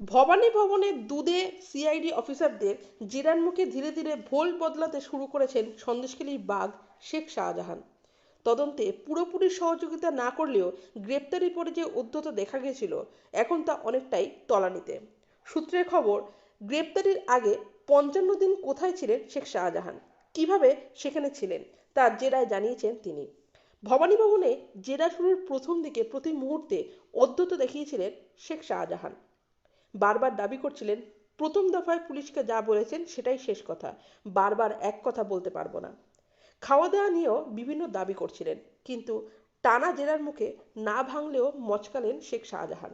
ভবানী ভবনের দুধে সিআইডি অফিসারদের জেরার মুখে ধীরে ধীরে ভোল বদলাতে শুরু করেছেন সন্দেশখালীর বাঘ শেখ শাহজাহান। তদন্তে পুরোপুরি সহযোগিতা না করলেও গ্রেপ্তারি পরে যে উদ্ধত দেখা গেছিল, এখন তা অনেকটাই তলানিতে। সূত্রের খবর, গ্রেপ্তারির আগে পঞ্চান্ন দিন কোথায় ছিলেন শেখ শাহজাহান? কীভাবে সেখানে ছিলেন? তার জেরায় জানিয়েছেন তিনি। ভবানী ভবনে জেরা শুরুর প্রথম দিকে প্রতি মুহূর্তে অদ্যত দেখিয়েছিলেন শেখ শাহজাহান। বারবার দাবি করছিলেন, প্রথম দফায় পুলিশকে যা বলেছেন সেটাই শেষ কথা, বারবার এক কথা বলতে পারব না। খাওয়া দাওয়া নিয়েও বিভিন্ন দাবি করছিলেন, কিন্তু টানা জেরার মুখে না ভাঙলেও মচকালেন শেখ শাহজাহান।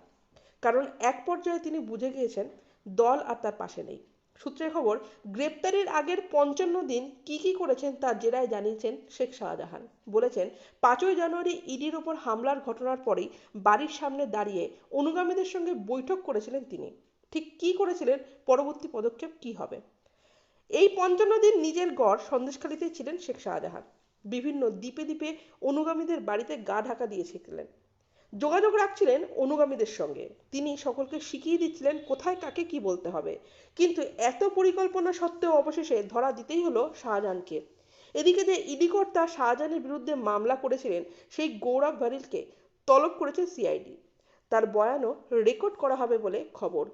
কারণ এক পর্যায়ে তিনি বুঝে গিয়েছেন, দল আর তার পাশে নেই। সূত্রের খবর, গ্রেপ্তারির আগের পঞ্চান্ন দিন কি কি করেছেন তার জেরায় জানিয়েছেন শেখ শাহজাহান। বলেছেন, পাঁচই জানুয়ারি ইডির ওপর হামলার ঘটনার পরেই বাড়ির সামনে দাঁড়িয়ে অনুগামীদের সঙ্গে বৈঠক করেছিলেন তিনি। ঠিক কি করেছিলেন, পরবর্তী পদক্ষেপ কি হবে? এই পঞ্চান্ন দিন নিজের গড় সন্দেশখালিতে ছিলেন শেখ শাহজাহান। বিভিন্ন দ্বীপে দ্বীপে অনুগামীদের বাড়িতে গা ঢাকা দিয়েছিলেন। যোগাযোগ রাখছিলেন অনুগামীদের সঙ্গে। তিনি সকলকে শিখিয়ে দিচ্ছিলেন কোথায় কাকে কি বলতে হবে। কিন্তু এত পরিকল্পনা সত্ত্বেও অবশেষে ধরা দিতেই হলো শাহজাহানকে। এদিকে যে ইডি কর্তা শাহজাহানের বিরুদ্ধে মামলা করেছিলেন, সেই গৌরব ভারিলকে তলব করেছে সিআইডি। তার বয়ানও রেকর্ড করা হবে বলে খবর।